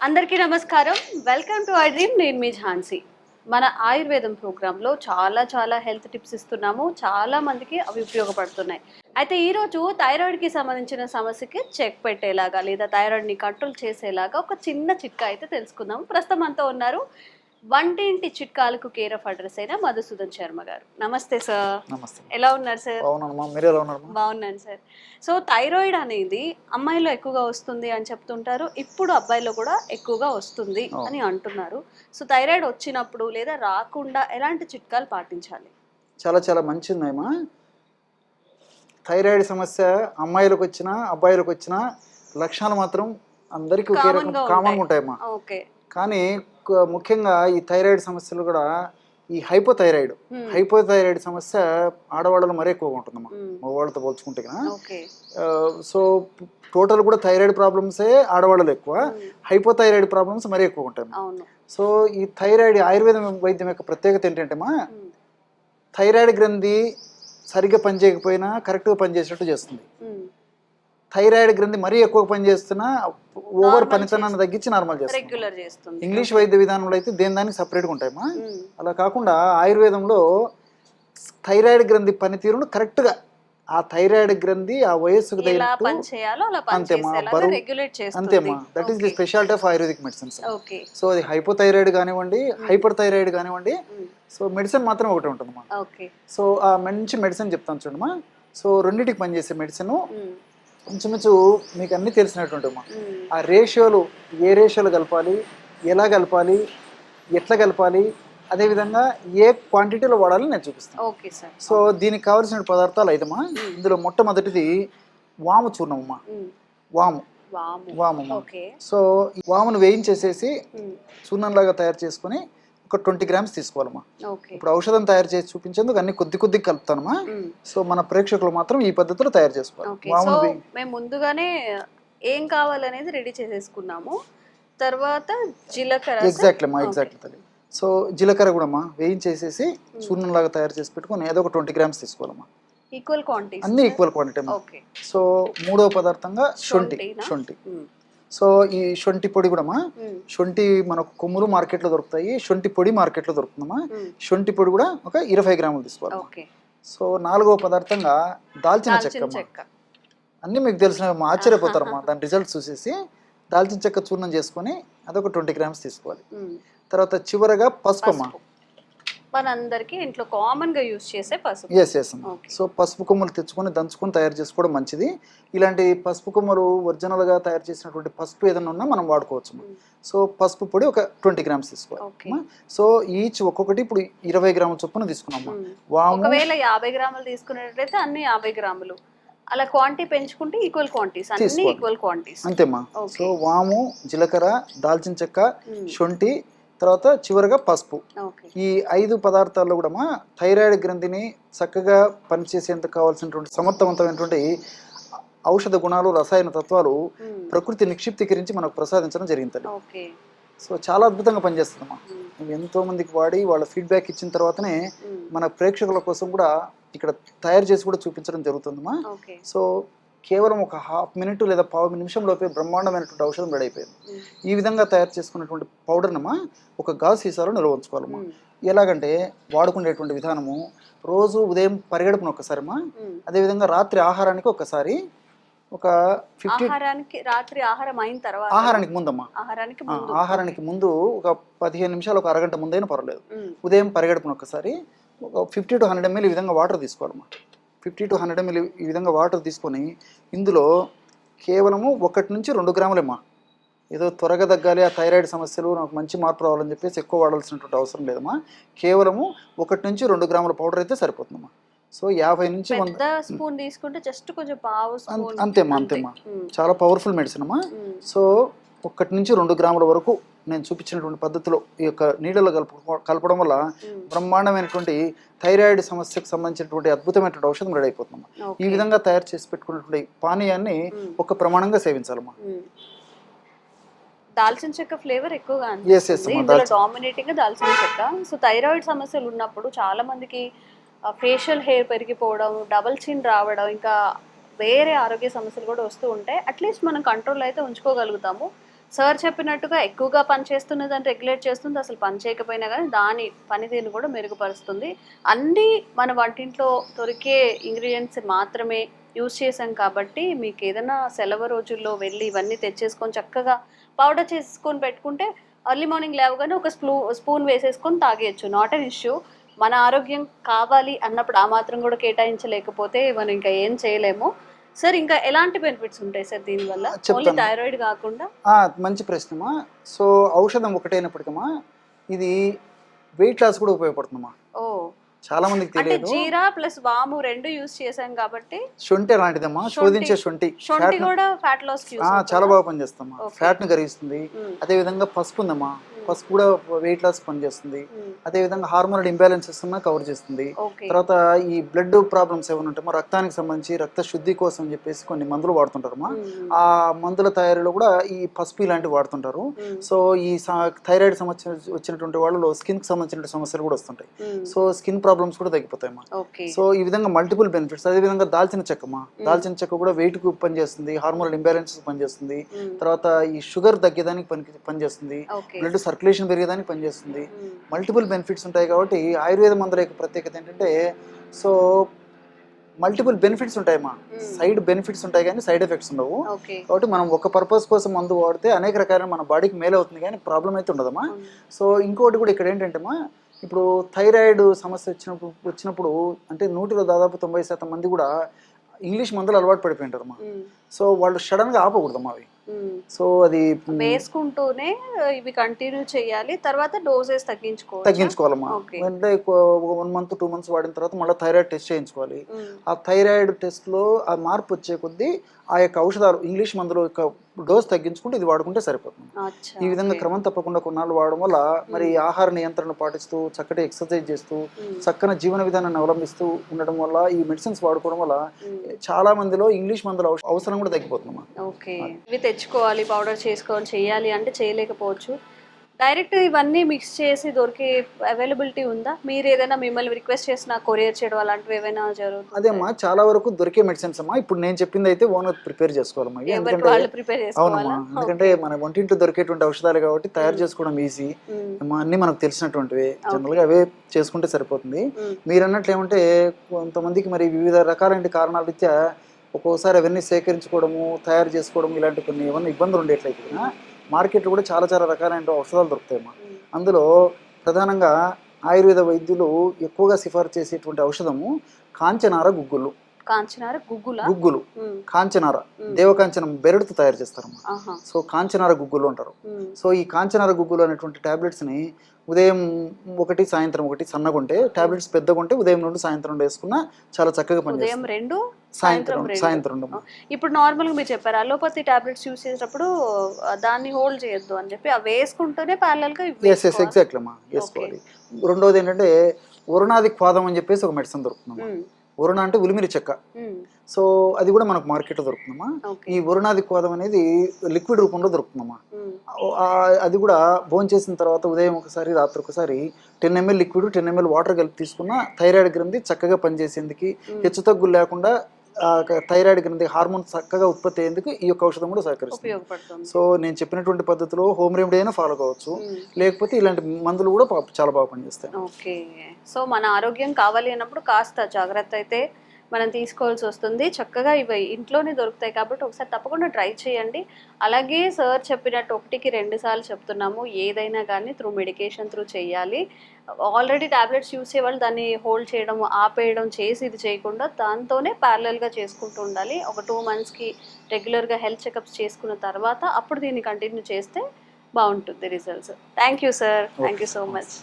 అందరికీ నమస్కారం. Welcome to I dream నేను మీ ఝాన్సీ. మన ఆయుర్వేదం ప్రోగ్రాంలో చాలా చాలా హెల్త్ టిప్స్ ఇస్తున్నాము. చాలా మందికి అవి ఉపయోగపడుతున్నాయి. అయితే ఈరోజు థైరాయిడ్కి సంబంధించిన సమస్యకి చెక్ పెట్టేలాగా లేదా థైరాయిడ్ని కంట్రోల్ చేసేలాగా ఒక చిన్న చిట్కా అయితే తెలుసుకుందాము. ప్రస్తుతం అంతా ఉన్నారు వంటింటి చిట్కాలకు కేర్ ఆఫ్ అడ్రస్ అయిన మధుసూదన్ శర్మ గారు. నమస్తే సార్ నమస్తే. ఎలా ఉన్నారు సార్ బాగున్నాను సార్ సో థైరాయిడ్ అనేది అమ్మాయిలో ఎక్కువగా వస్తుంది అని చెప్తుంటారు. ఇప్పుడు అబ్బాయిలో కూడా ఎక్కువగా వస్తుంది. అని అంటున్నారు. సో థైరాయిడ్ వచ్చినప్పుడు లేదా రాకుండా ఎలాంటి చిట్కాలు పాటించాలి? చాలా చాలా మంచిదమ్మా థైరాయిడ్ సమస్య అమ్మాయిలకు వచ్చినా అబ్బాయిలకు వచ్చినా లక్షణాలు మాత్రం అందరికీ ఒకే Common రకం గా కామన్ ఉంటాయి. ఉంటాయమ్మా ఓకే కానీ ముఖ్యంగా ఈ థైరాయిడ్ సమస్యలు కూడా ఈ హైపోథైరాయిడ్. హైపోథైరాయిడ్ సమస్య ఆడవాళ్ళలో మరీ ఎక్కువగా ఉంటుందమ్మా. మగవాళ్ళతో పోల్చుకుంటే ఆ, సో టోటల్ కూడా థైరాయిడ్ ప్రాబ్లమ్సే ఆడవాళ్ళలో ఎక్కువ. హైపోథైరాయిడ్ ప్రాబ్లమ్స్ మరీ ఎక్కువ ఉంటాయి సో ఈ థైరాయిడ్ ఆయుర్వేదం వైద్యం యొక్క ప్రత్యేకత ఏంటంటేమా ఉమ్, థైరాయిడ్ గ్రంథి సరిగ్గా పనిచేయకపోయినా కరెక్ట్గా పనిచేసేటట్టు చేస్తుంది. థైరాయిడ్ గ్రంథి మరీ ఎక్కువ పనిచేస్తున్నా ఓవర్ పనితనాన్ని తగ్గించి నార్మల్ చేస్తుంది. రెగ్యులర్ చేస్తుంది. ఇంగ్లీష్ వైద్య విధానంలో అయితే దేని దానికి సపరేట్గా ఉంటాయమ్మా? ఉమ్, అలా కాకుండా ఆయుర్వేదంలో థైరాయిడ్ గ్రంథి పనితీరును కరెక్ట్గా ఆ థైరాయిడ్ గ్రంథి ఆ వయస్సుకు అంతేమా, బరువు- అంతేమ్మా. That is the. Speciality of Ayurvedic medicines so అది హైపోథైరాయిడ్ కానివ్వండి హైపర్ థైరాయిడ్ కానివ్వండి సో మెడిసిన్ మాత్రం ఒకటి ఉంటుందమ్మా. సో ఆ మంచి మెడిసిన్ చెప్తాను చూడమ్మా. సో రెండింటికి పనిచేసే మెడిసిన్ ఇంచుమించు మీకు అన్నీ తెలిసినటువంటి అమ్మా ఆ రేషియోలు ఏ రేషియోలు కలపాలి ఎలా కలపాలి ఎట్లా కలపాలి అదేవిధంగా ఏ క్వాంటిటీలో వాడాలి నేను చూపిస్తాను. Okay sir. సో దీనికి కావాల్సిన పదార్థాలు ఐదమ్మా. ఇందులో మొట్టమొదటిది వాము చూర్ణం అమ్మా వాము. వాము. సో వామును వేయించేసేసి చూర్ణంలాగా తయారు చేసుకొని ఒక ట్వంటీ గ్రామ్స్ తీసుకోవాలమ్మా. ఇప్పుడు ఔషధం తయారు చేసి చూపించేందుకు అన్ని కొద్ది కొద్దిగా కలుపుతానమ్మా. సో మన ప్రేక్షకులు మాత్రం ఈ పద్ధతిలో తయారు చేసుకోవాలి. మేము ముందుగానే ఏం కావాలనేది రెడీ చేసేసుకున్నాము. తర్వాత జీలకర్ర ఎగ్జాక్ట్లీ అమ్మా. ఎగ్జాక్ట్లీ తల్లి. సో జీలకర్ర కూడా అమ్మా వేయించేసేసి చూర్ణంలాగా తయారు చేసి పెట్టుకొని ఏదో ఒక ట్వంటీ గ్రామ్స్ తీసుకోవాలమ్మా. ఈక్వల్ క్వాంటిటీ అన్ని ఈక్వల్ క్వాంటిటీ సో మూడవ పదార్థంగా శొంఠి? శొంఠి. సో ఈ శొంఠి పొడి కూడా అమ్మా Hmm. శొంఠి మనకు కొమ్ములు మార్కెట్లో దొరుకుతాయి. శొంఠి పొడి మార్కెట్లో దొరుకుతుందమ్మా. శొంఠి పొడి కూడా ఒక ఇరవై గ్రాములు తీసుకోవాలి. సో నాలుగవ పదార్థంగా దాల్చిన చెక్క అన్నీ మీకు తెలిసిన ఆశ్చర్యపోతారమ్మా. దాని రిజల్ట్స్ చూసేసి దాల్చిన చెక్క చూర్ణం చేసుకొని అదొక ట్వంటీ గ్రామ్స్ తీసుకోవాలి. తర్వాత చివరగా పసుపు అమ్మా. మనందరికీ ఇంట్లో కామన్గా యూజ్ చేసే పసుపు ఎస్ ఎస్. సో పసుపు కొమ్మలు తెచ్చుకొని దంచుకొని తయారు చేసుకోవడం మంచిది ఇలాంటి పసుపు కొమ్మలు ఒరిజినల్గా తయారు చేసినటువంటి పసుపు ఏదైనా ఉన్నా మనం వాడుకోవచ్చు. సో పసుపు పొడి ఒక ట్వంటీ గ్రామ్స్ తీసుకోవాలి. సో ఈచ్ ఒక్కొక్కటి ఇప్పుడు ఇరవై గ్రాముల చొప్పున తీసుకున్నామ్మా ఉమ్. వాము ఒకవేళ యాభై గ్రాములు తీసుకున్నట్లయితే అన్ని యాభై గ్రాములు అలా క్వాంటిటీ పెంచుకుంటే ఈక్వల్ క్వాంటిటీస్ అన్ని. Equal quantities Okay. సో వాము జీలకర్ర దాల్చిన చెక్క Mm. శొంఠి తర్వాత చివరగా పసుపు ఈ ఐదు పదార్థాల్లో కూడా మా థైరాయిడ్ గ్రంథిని చక్కగా పనిచేసేందుకు కావాల్సినటువంటి సమర్థవంతమైనటువంటి ఔషధ గుణాలు రసాయన తత్వాలు. ప్రకృతి నిక్షిప్తీకరించి మనకు ప్రసాదించడం జరిగింది తల్లి. ఓకే సో చాలా అద్భుతంగా పనిచేస్తుందమ్మా. మేము ఎంతో మందికి వాడి వాళ్ళ ఫీడ్బ్యాక్ ఇచ్చిన తర్వాతనే. మన ప్రేక్షకుల కోసం కూడా ఇక్కడ తయారు చేసి కూడా చూపించడం జరుగుతుందమ్మా సో కేవలం ఒక హాఫ్ మినిట్ లేదా పావు నిమిషం లోపే బ్రహ్మాండమైనటువంటి ఔషధం రెడీ అయిపోయింది. ఈ విధంగా తయారు చేసుకున్నటువంటి పౌడర్నమ్మా ఒక గాజు సీసాలో నిల్వ ఉంచుకోవాలమ్మా. ఎలాగంటే వాడుకునేటువంటి విధానము రోజు ఉదయం పరిగెడుపున ఒకసారమ్మా ఉమ్. అదేవిధంగా రాత్రి ఆహారానికి ఒకసారి ఒక ఫిఫ్టీ రాత్రి ఆహారం అయిన తర్వాత ఆహారానికి ముందమ్మా ఆహారానికి ఆహారానికి ముందు ఒక పదిహేను నిమిషాలు ఒక అరగంట ముందైనా పర్వాలేదు. ఉదయం పరిగెడుపున ఒకసారి ఒక ఫిఫ్టీ టు హండ్రెడ్ ఎంఎల్ ఈ విధంగా వాటర్ తీసుకోవాలమ్మా ఫిఫ్టీ టు హండ్రెడ్ ఎంఎల్ ఈ విధంగా వాటర్ తీసుకొని ఇందులో కేవలము ఒకటి నుంచి రెండు గ్రాములేమ్మా. ఏదో త్వరగా తగ్గాలి ఆ థైరాయిడ్ సమస్యలు నాకు మంచి మార్పు రావాలని చెప్పేసి ఎక్కువ వాడాల్సినటువంటి అవసరం లేదమ్మా. కేవలము ఒకటి నుంచి రెండు గ్రాముల పౌడర్ అయితే సరిపోతుందమ్మా. సో యాభై నుంచి వంద స్పూన్ తీసుకుంటే జస్ట్ కొంచెం పావు అంతేమ్మా అంతేమ్మా. చాలా పవర్ఫుల్ మెడిసిన్ అమ్మా. సో ఒకటి నుంచి రెండు గ్రాముల వరకు నేను చూపించినటువంటి పద్ధతిలో ఈ యొక్క నీళ్ళలో కలుపు కలపడం వల్ల బ్రహ్మాండమైనటువంటి థైరాయిడ్ సమస్యకు సంబంధించినటువంటి అద్భుతమైనటువంటి ఔషధం రెడీ అయిపోతుందమ్మా. ఈ విధంగా తయారు చేసి పెట్టుకున్నటువంటి పానీయాన్ని ఒక ప్రమాణంగా సేవించాలమ్మా. దాల్చిన చెక్క ఫ్లేవర్ ఎక్కువగా ఇందులో డామినేటింగ్గా దాల్చిన చెక్క. సో థైరాయిడ్ సమస్యలు ఉన్నప్పుడు చాలా మందికి ఫేషియల్ హెయిర్ పెరిగిపోవడం డబల్ చిన్ రావడం ఇంకా వేరే ఆరోగ్య సమస్యలు కూడా వస్తూ ఉంటాయి. అట్లీస్ట్ మనం కంట్రోల్ అయితే ఉంచుకోగలుగుతాము. సార్ చెప్పినట్టుగా ఎక్కువగా పని చేస్తున్నది దాన్ని రెగ్యులేట్ చేస్తుంది అసలు పని చేయకపోయినా కానీ దాని పనితీరును కూడా మెరుగుపరుస్తుంది. అన్నీ మన వంటింట్లో దొరికే ఇంగ్రీడియంట్స్ మాత్రమే యూజ్ చేసాం కాబట్టి మీకు ఏదైనా సెలవు రోజుల్లో వెళ్ళి ఇవన్నీ తెచ్చేసుకొని చక్కగా పౌడర్ చేసుకొని పెట్టుకుంటే ఎర్లీ మార్నింగ్ లేవగానే ఒక స్పూ స్పూన్ వేసేసుకొని తాగేయచ్చు. నాట్ అన్ ఇష్యూ మన ఆరోగ్యం కావాలి అన్నప్పుడు ఆ మాత్రం కూడా కేటాయించలేకపోతే మనం ఇంకా ఏం చేయలేము. సార్ ఇంకా ఎలాంటి బెనిఫిట్స్ ఉంటాయి సార్ దీనివల్ల. ఓన్లీ థైరాయిడ్ కాకుండా? మంచి ప్రశ్నమా? సో ఔషధం ఒకటైనప్పటికమ్మా ఇది వెయిట్ లాస్ కూడా ఉపయోగపడుతుందమ్మా. ఓ. చాలా మందికి తెలియదు. జీరా ప్లస్ వాము రెండు యూజ్ చేసాం కాబట్టి శొంఠి అలాంటిదమ్మా. శోధించే శొంఠి. శొంఠి కూడా ఫ్యాట్ లాస్ చాలా బాగా పనిచేస్తామా. ఫ్యాట్ని కరిగిస్తుంది. అదే విధంగా పసుపు ఉందమ్మా పసుపు కూడా వెయిట్ లాస్ పనిచేస్తుంది. అదే విధంగా హార్మోనల్ ఇంబ్యాలెన్సెస్ ఉన్నా కవర్ చేస్తుంది. తర్వాత ఈ బ్లడ్ ప్రాబ్లమ్స్ ఏమైనా ఉంటాయో రక్తానికి సంబంధించి రక్త శుద్ధి కోసం అని చెప్పేసి కొన్ని మందులు వాడుతుంటారమ్మా ఆ మందుల తయారీలో కూడా ఈ పసుపు ఇలాంటివి వాడుతుంటారు. సో ఈ థైరాయిడ్ సమస్య వచ్చినటువంటి వాళ్ళలో స్కిన్కి సంబంధించిన సమస్యలు కూడా వస్తుంటాయి. సో స్కిన్ ప్రాబ్లమ్స్ కూడా తగ్గిపోతాయమ్మా సో ఈ విధంగా మల్టిపుల్ బెనిఫిట్స్ అదే విధంగా దాల్చిన చెక్కమ్మా దాల్చిన చెక్క కూడా వెయిట్కు పనిచేస్తుంది హార్మోనల్ ఇంబ్యాలెన్స్ పనిచేస్తుంది. తర్వాత ఈ షుగర్ తగ్గేదానికి పని పనిచేస్తుంది. బ్లడ్ సర్క్యులేషన్ పెరిగేదానికి పనిచేస్తుంది. మల్టిపుల్ బెనిఫిట్స్ ఉంటాయి కాబట్టి ఆయుర్వేద మందుల యొక్క ప్రత్యేకత ఏంటంటే సో మల్టిపుల్ బెనిఫిట్స్ ఉంటాయమ్మా Hmm. సైడ్ బెనిఫిట్స్ ఉంటాయి కానీ సైడ్ ఎఫెక్ట్స్ ఉండవు. కాబట్టి మనం ఒక పర్పస్ కోసం మందు వాడితే అనేక రకాల మన బాడీకి మేలు అవుతుంది కానీ ప్రాబ్లం అయితే ఉండదమ్మా. సో ఇంకోటి కూడా ఇక్కడ ఏంటంటేమా ఇప్పుడు థైరాయిడ్ సమస్య వచ్చినప్పుడు వచ్చినప్పుడు అంటే నూటిలో దాదాపు తొంభై శాతం మంది కూడా ఇంగ్లీష్ మందులు అలవాటు పడిపోయింటారమ్మా సో వాళ్ళు సడన్గా ఆపకూడదమ్మా అవి. సో అది మ్, వేసుకుంటూనే ఇవి కంటిన్యూ చేయాలి. తర్వాత డోసెస్ తగ్గించుకోవాలి తగ్గించుకోవాలమ్మా. అంటే వన్ మంత్ టూ మంత్స్ వాడిన తర్వాత మళ్ళీ థైరాయిడ్ టెస్ట్ చేయించుకోవాలి. ఆ థైరాయిడ్ టెస్ట్లో ఆ మార్పు వచ్చే కొద్దీ ఆ యొక్క ఔషధాలు ఇంగ్లీష్ మందుల యొక్క డోస్ తగ్గించుకుంటే ఇది వాడుకుంటే సరిపోతుంది. ఈ విధంగా క్రమం తప్పకుండా కొన్నాళ్ళు వాడడం వల్ల మరి ఆహార నియంత్రణ పాటిస్తూ చక్కటి ఎక్సర్సైజ్ చేస్తూ చక్కని జీవన విధానాన్ని అవలంబిస్తూ ఉండడం వల్ల ఈ మెడిసిన్స్ వాడుకోవడం వల్ల చాలా మందిలో ఇంగ్లీష్ మందుల అవస- అవసరం కూడా తగ్గిపోతుందమ్మా. ఓకే. ఇవి తెచ్చుకోవాలి పౌడర్ చేసుకోవాలి చేయాలి అంటే చేయలేకపోవచ్చు. డైరెక్ట్ ఇవన్నీ మిక్స్ చేసి దొరికే అవైలబిలిటీ ఉందా? మీరు ఏదైనా మిమ్మల్ని రిక్వెస్ట్ చేసిన కొరియర్ చేయడం అలాంటివి ఏమైనా జరుగుతుంది అదేమ్మా చాలా వరకు దొరికే మెడిసిన్స్ అమ్మా. ఇప్పుడు నేను చెప్పింది అయితే ఓన్ ప్రిపేర్ చేసుకోవాలమ్మా. ఎందుకంటే అవునమ్మా. మన వంటింట్లో దొరికేటువంటి ఔషధాలు కాబట్టి తయారు చేసుకోవడం ఈజీ అన్ని మనకు తెలిసినటువంటివి. జనరల్గా అవే చేసుకుంటే సరిపోతుంది. మీరు అన్నట్లు ఏమంటే కొంతమందికి మరి వివిధ రకాలైన కారణాల రీత్యా ఒక్కోసారి అవన్నీ సేకరించుకోవడము తయారు చేసుకోవడం ఇలాంటి కొన్ని ఏమన్నా ఇబ్బందులు ఉండేట్లయితే మార్కెట్లో కూడా చాలా చాలా రకాలైన ఔషధాలు దొరుకుతాయమ్మా అందులో ప్రధానంగా ఆయుర్వేద వైద్యులు ఎక్కువగా సిఫారసు చేసేటువంటి ఔషధము కాంచనార గుగ్గులు. కాంచనార గుగ్గుల? గుగ్గులు. కాంచనార. దేవకాంచనం బెరడుతో తయారు చేస్తారమ్మా సో కాంచనార గుగ్గులు అంటారు. సో ఈ కాంచనార గుగ్గులు అనేటువంటి టాబ్లెట్స్ని ఉదయం ఒకటి సాయంత్రం ఒకటి సన్నగా ఉంటే టాబ్లెట్స్ పెద్దగా ఉంటే ఉదయం నుండి సాయంత్రం నుండి వేసుకున్నా చాలా చక్కగా ఉదయం పనిచేస్తుంది. రెండు సాయంత్రం. సాయంత్రం. ఇప్పుడు నార్మల్గా మీరు చెప్పారు అలోపతి టాబ్లెట్స్ యూస్ చేసేటప్పుడు దాన్ని హోల్డ్ చేయొద్దు అని చెప్పి అవి వేసుకుంటూనే ప్యారల్గా ఎస్ ఎస్. ఎగ్జాక్ట్లీ అమ్మా వేసుకోవాలి. రెండోది ఏంటంటే వరుణాది క్వాదం అని చెప్పేసి ఒక మెడిసిన్ దొరుకుతుందమ్మా. ఉమ్, వరుణ అంటే ఉలిమిరి చెక్క. ఉమ్, సో అది కూడా మనకు మార్కెట్లో దొరుకుతుందమ్మా. ఈ వరుణాది క్వాదం అనేది లిక్విడ్ రూపంలో దొరుకుతుందమ్మా. ఆ- అది కూడా భోజనం చేసిన తర్వాత ఉదయం ఒకసారి రాత్రి ఒకసారి ten ML liquid ten ML water కలిపి తీసుకున్న థైరాయిడ్ గ్రంథి చక్కగా పనిచేసేందుకు. హెచ్చు తగ్గులు లేకుండా థైరాయిడ్ గ్రంథి హార్మోన్ చక్కగా ఉత్పత్తి అయ్యేందుకు ఈ యొక్క ఔషధం కూడా సహకరిస్తుంది. సో నేను చెప్పినటువంటి పద్ధతిలో హోమ్ రెమెడీ అయినా ఫాలో కావచ్చు. ఉమ్, లేకపోతే ఇలాంటి మందులు కూడా చాలా బాగా పనిచేస్తాయి. ఓకే. సో మన ఆరోగ్యం కావాలి అన్నప్పుడు కాస్త జాగ్రత్త అయితే మనం తీసుకోవాల్సి వస్తుంది. చక్కగా ఇవి ఇంట్లోనే దొరుకుతాయి కాబట్టి ఒకసారి తప్పకుండా ట్రై చేయండి. అలాగే సార్ చెప్పినట్టు ఒకటికి రెండు సార్లు చెప్తున్నాము. ఏదైనా కానీ త్రూ మెడికేషన్ త్రూ చేయాలి. ఆల్రెడీ టాబ్లెట్స్ యూస్ చేయాలి దాన్ని హోల్డ్ చేయడం ఆపేయడం చేసి ఇది చేయకుండా దాంతోనే ప్యారలల్గా చేసుకుంటూ ఉండాలి. ఒక టూ మంత్స్కి రెగ్యులర్గా హెల్త్ చెకప్స్ చేసుకున్న తర్వాత అప్పుడు దీన్ని కంటిన్యూ చేస్తే బాగుంటుంది results thank you sir thank you so much